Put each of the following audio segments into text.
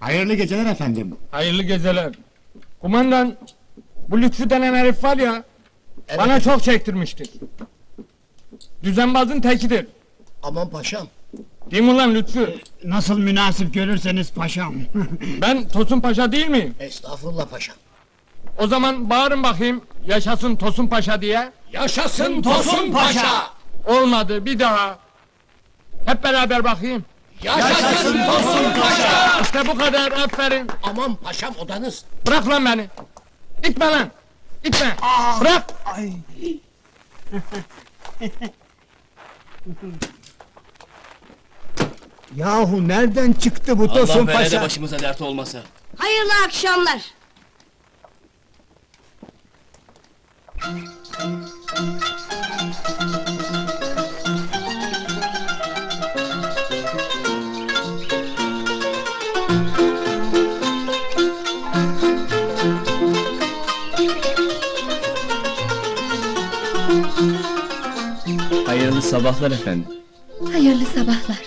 Hayırlı geceler efendim. Hayırlı geceler. Kumandan, bu Lütfü denen herif var ya, bana çok çektirmiştir. Düzenbazın tekidir. Aman paşam. Değil mi ulan Lütfü? Nasıl münasip görürseniz paşam. Ben Tosun Paşa değil miyim? Estağfurullah paşam. O zaman bağırın bakayım, yaşasın Tosun Paşa diye. Yaşasın Tosun Paşa! Olmadı, bir daha. Hep beraber bakayım. Yaşasın Tosun Paşa! İşte bu kadar, aferin. Aman paşam odanız. Bırak lan beni. İtme lan. İtme. Bırak. Yahu nereden çıktı bu Tosun Allah vere de Paşa? başımıza dert olmasa. Hayırlı akşamlar. Sabahlar efendim. Hayırlı sabahlar.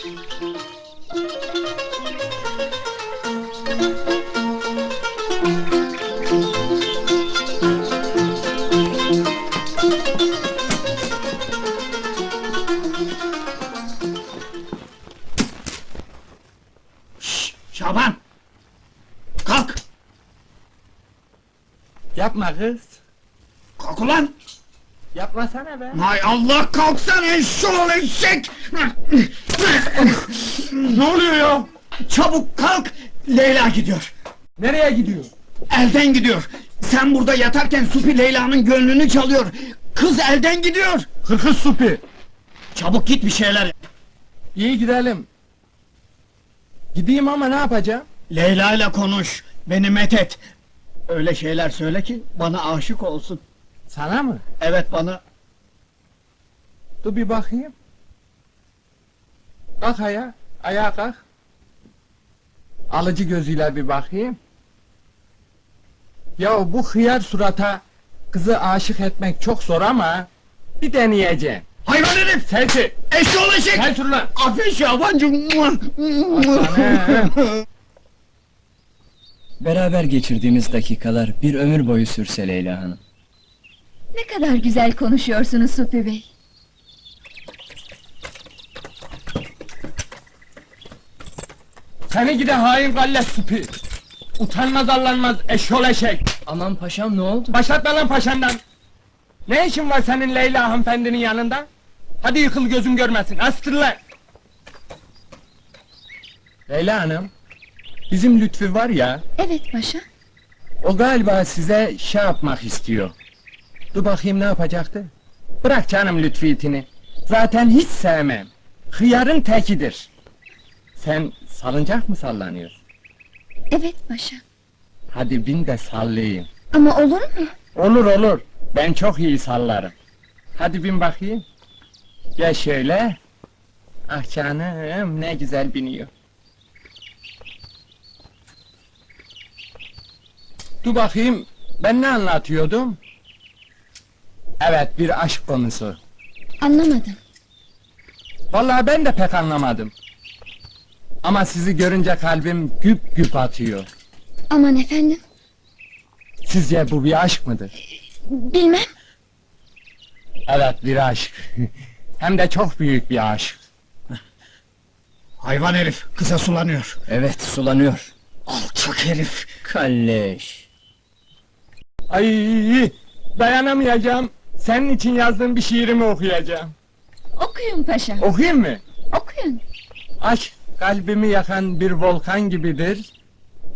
Şaban! Kalk! Yapma kız. Kalk ulan! Yapmasana be. Hay Allah kalksana eşşoğlu eşek! ne oluyor ya? Çabuk kalk! Leyla gidiyor. Nereye gidiyor? Elden gidiyor. Sen burada yatarken Supi Leyla'nın gönlünü çalıyor. Kız elden gidiyor. Hırkız supi. Çabuk git bir şeyler yap. İyi gidelim. Gideyim ama ne yapacağım? Leyla ile konuş. Beni met et. Öyle şeyler söyle ki bana aşık olsun. Sana mı? Evet bana. Dur bir bakayım. Kalk ayağa. Ayağa kalk. Alıcı gözüyle bir bakayım. Ya bu hıyar surata kızı aşık etmek çok zor ama bir deneyeceğim. Hayvan herif! Sensi. Eşşoğlu eşek! Sen sür lan. Aferin Şabancım! Aslanım. Beraber geçirdiğimiz dakikalar bir ömür boyu sürse Leyla Hanım. Ne kadar güzel konuşuyorsunuz Supi Bey. Seni gide hain gallet supi. Utanmaz arlanmaz eşol eşek. Aman paşam ne oldu? Başlatma lan paşamdan. Ne işin var senin Leyla hanımefendinin yanında? Hadi yıkıl gözüm görmesin. Astır lan. Leyla hanım. Bizim Lütfü var ya. Evet paşa. O galiba size şey yapmak istiyor. Dur bakayım ne yapacaktı? Bırak canım Lütfü itini. Zaten hiç sevmem. Hıyarın tekidir. Sen salıncak mı sallanıyorsun? Evet paşa. Hadi bin de sallayayım. Ama olur mu? Olur olur. Ben çok iyi sallarım. Hadi bin bakayım. Gel şöyle. Ah canım ne güzel biniyor. Dur bakayım. Ben ne anlatıyordum? Evet bir aşk konusu. Anlamadım. Vallahi ben de pek anlamadım. Ama sizi görünce kalbim güp güp atıyor. Aman efendim. Sizce bu bir aşk mıdır? Bilmem. Evet bir aşk. Hem de çok büyük bir aşk. Hayvan herif kısa sulanıyor. Evet sulanıyor. Alçak herif. Kalleş. Ay dayanamayacağım. Senin için yazdığım bir şiirimi okuyacağım. Okuyun paşa. Okuyayım mı? Okuyun. Aşk kalbimi yakan bir volkan gibidir.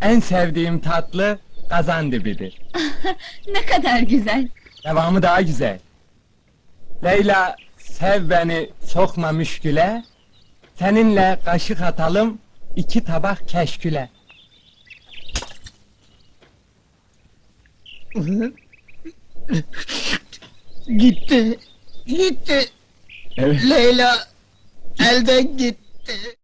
En sevdiğim tatlı kazan dibidir. Ne kadar güzel. Devamı daha güzel. Leyla sev beni sokma müşküle. Seninle kaşık atalım iki tabak keşküle. Gitti. Gitti. Evet. Leyla elden gitti.